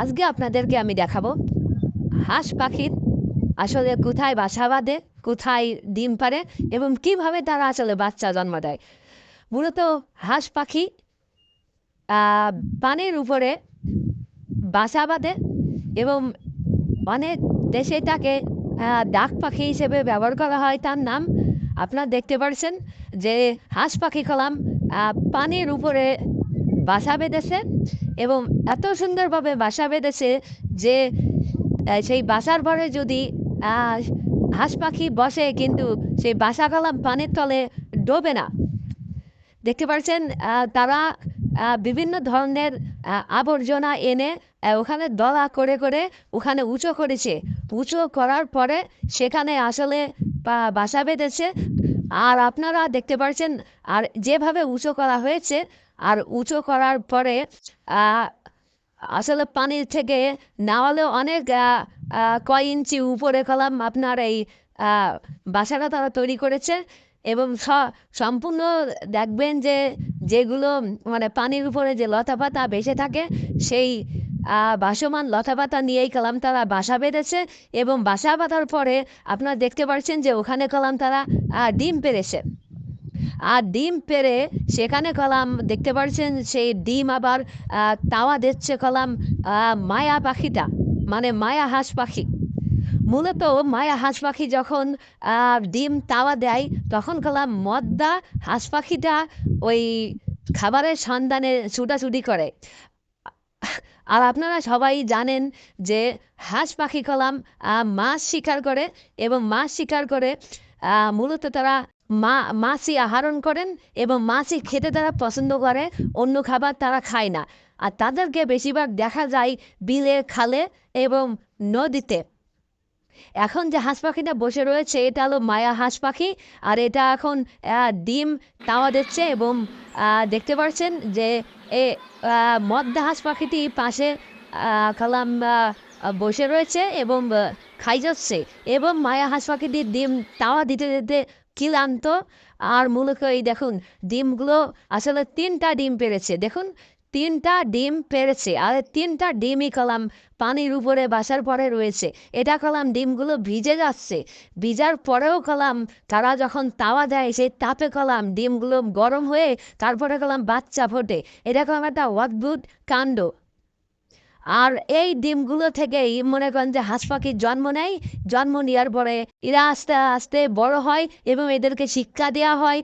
আজকে আপনাদেরকে আমি দেখাবো হাঁস পাখির আসলে কোথায় বাসা বাঁধে, কোথায় ডিম পারে এবং কীভাবে তারা আসলে বাচ্চা জন্ম দেয়। মূলত হাঁস পাখি পানির উপরে বাসা বাঁধে এবং অনেক দেশে তাকে ডাক পাখি হিসেবে ব্যবহার করা হয়। তার নাম আপনারা দেখতে পাচ্ছেন যে হাঁস পাখি কলাম পানির উপরে বাসা বেঁধেছে। এবং এত সুন্দরভাবে বাসা বেঁধেছে যে সেই বাসার পরে যদি হাঁস পাখি বসে, কিন্তু সেই বাসা কলাম পানির তলে ডোবে না। দেখতে পাচ্ছেন তারা বিভিন্ন ধরনের আবর্জনা এনে ওখানে দলা করে করে ওখানে উঁচু করেছে। উঁচু করার পরে সেখানে আসলে বাসা বেঁধেছে। আর আপনারা দেখতে পাচ্ছেন আর যেভাবে উঁচু করা হয়েছে, আর উঁচু করার পরে আসলে পানির থেকে নাওয়ালেও অনেক কয় ইঞ্চি উপরে কলাম আপনার এই বাসাটা তারা তৈরি করেছে এবং সম্পূর্ণ দেখবেন যে যেগুলো মানে পানির উপরে যে লতা পাতা ভেসে থাকে, সেই আহ, ভাসমান লতা পাতা নিয়েই কলাম তারা বাসা বেঁধেছে এবং বাসা বাঁধার পরে আপনারা দেখতে পাচ্ছেন যে ওখানে কলাম তারা ডিম পেরেছে। আর ডিম পেরে সেখানে কলাম দেখতে পাচ্ছেন সেই ডিম আবার তাওয়া দিচ্ছে কলাম মায়া পাখিটা মানে মায়া হাঁস পাখি। মূলত মায়া হাঁস পাখি যখন ডিম তাওয়া দেয় তখন কলাম মদ্দা হাঁস পাখিটা ওই খাবারের সন্ধানে ছুটাছুটি করে। আর আপনারা সবাই জানেন যে হাঁস পাখি কলাম মাছ শিকার করে এবং মাছ শিকার করে মূলত তারা মা, মাছই আহরণ করেন এবং মাছই খেতে তারা পছন্দ করে, অন্য খাবার তারা খায় না। আর তাদেরকে বেশিরভাগ দেখা যায় বিলে, খালে এবং নদীতে। এখন যে হাঁস পাখিটা বসে রয়েছে, এটা হলো মায়া হাঁস পাখি। আর এটা এখন ডিম, তাওয়া দিচ্ছে এবং দেখতে পাচ্ছেন যে এ আহ, মদ্দা হাঁস পাখিটি পাশে কালাম বসে রয়েছে এবং খাই যাচ্ছে এবং মায়া হাঁস পাখিটি ডিম তাওয়া দিতে দিতে ক্লান্ত। আর মূলত এই দেখুন ডিমগুলো আসলে তিনটা ডিম পেরেছে। দেখুন তিনটা ডিম পেরেছে। আর তিনটা ডিমই কলাম পানির উপরে বাসার পরে রয়েছে। এটা কলাম ডিমগুলো ভিজে যাচ্ছে। ভিজার পরেও কলাম তারা যখন তাওয়া দেয়, সেই তাপে কলাম ডিমগুলো গরম হয়ে তারপরে কলাম বাচ্চা ফোটে। এটা কলাম একটা অদ্ভুত কাণ্ড। আর এই ডিমগুলো থেকেই মনে করেন যে হাঁস পাখির জন্ম নেয়। জন্ম নেওয়ার পরে এরা আস্তে আস্তে বড় হয় এবং এদেরকে শিক্ষা দেওয়া হয়।